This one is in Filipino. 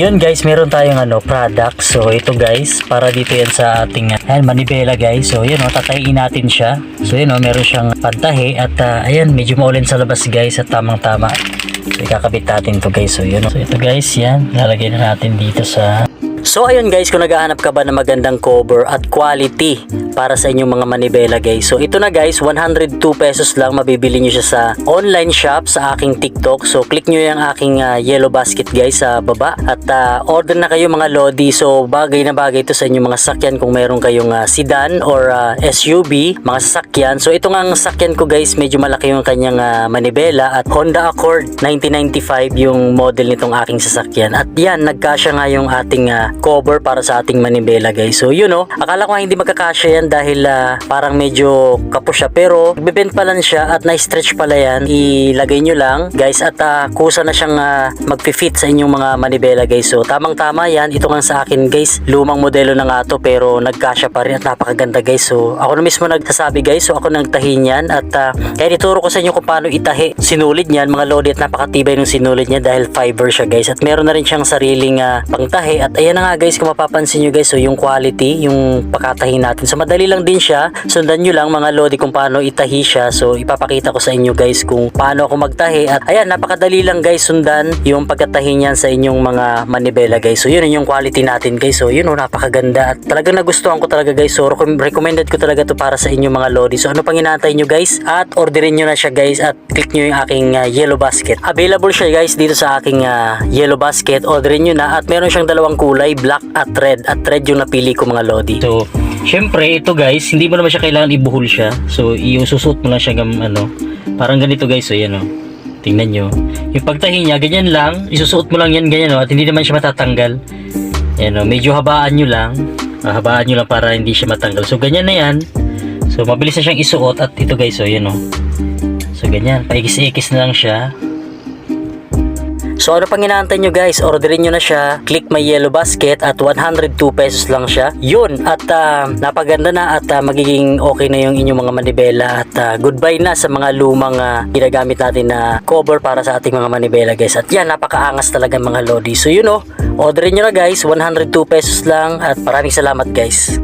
Yun guys, meron tayong ano, product. So ito guys, para dito yan sa ating ayan, manibela guys. So yun, oh, tatayin natin siya. So yun, oh, meron siyang pantahi at uh, ayan, medyo maulan sa labas guys at tamang tama. So ikakabit natin to guys. So yun. oh. So ito guys, yan. Lalagay na natin dito sa So ayun guys, kung naghahanap ka ba ng magandang cover at quality para sa inyong mga manibela guys. So ito na guys, 102 pesos lang mabibili nyo siya sa online shop sa aking TikTok. So click nyo yung aking ah, yellow basket guys sa baba at ah, order na kayo mga Lodi. So bagay na bagay ito sa inyong mga sasakyan kung meron kayong ah, sedan or ah, SUV, mga sasakyan. So ito nga ang sasakyan ko guys, medyo malaki yung kanyang ah, manibela at Honda Accord 1995 yung model nitong aking sasakyan. At yan, nagkasya nga yung ating ah, cover para sa ating manibela guys. So yun oh, akala ko hindi magkakasya yan dahil ah, parang medyo kapos siya pero bibend pa lang siya at na-stretch pala yan. Ilagay nyo lang guys at ah, kusa na siyang ah, magpi-fit sa inyong mga manibela guys. So tamang tama yan. Ito nga sa akin guys, lumang modelo na nga to pero nagkasya pa rin at napakaganda guys. So ako na mismo nagsasabi guys. So ako nagtahi niyan at ah, kaya ituro ko sa inyo kung paano itahi. Sinulid niyan mga lodi at napakatibay ng sinulid niya dahil fiber siya guys. At meron na rin siyang sariling ah, pangtahi at ayan na nga guys kung mapapansin nyo guys. So yung quality, yung pakatahi natin. So madali lang din siya. Sundan nyo lang mga lodi kung paano itahi siya. So ipapakita ko sa inyo guys kung paano ako magtahi. At ayan napakadali lang guys sundan yung pagkatahi niyan sa inyong mga manibela guys. So yun yung quality natin guys. So yun oh, napakaganda. At talagang nagustuhan ko talaga guys. So recom- recommended ko talaga to para sa inyong mga lodi. So ano pang inaantay nyo guys? At orderin nyo na siya guys at click nyo yung aking ah, yellow basket. Available siya guys dito sa aking ah, yellow basket. Orderin nyo na at meron siyang dalawang kulay, black at red. At red yung napili ko mga lodi. So, syempre ito guys, hindi mo naman siya kailangan ibuhol siya. So, iususot mo lang siya gam, ano, parang ganito guys. So, yan o. Tingnan nyo. Yung pagtahi niya, ganyan lang. Isusuot mo lang yan, ganyan o. At hindi naman siya matatanggal. Yan o. Medyo habaan nyo lang. Ah, habaan nyo lang para hindi siya matanggal. So, ganyan na yan. So, mabilis na siyang isuot. At ito guys, o. Yan o. So, ganyan. Paikis-ikis na lang siya. So ano pang inaantay nyo guys, orderin nyo na siya, click my yellow basket at 102 pesos lang siya. Yun, at ah, napaganda na at ah, magiging okay na yung inyong mga manibela at ah, goodbye na sa mga lumang ah, ginagamit natin na cover para sa ating mga manibela guys. At yan, napakaangas talaga mga lodi. So yun oh, orderin nyo na guys, 102 pesos lang at maraming salamat guys.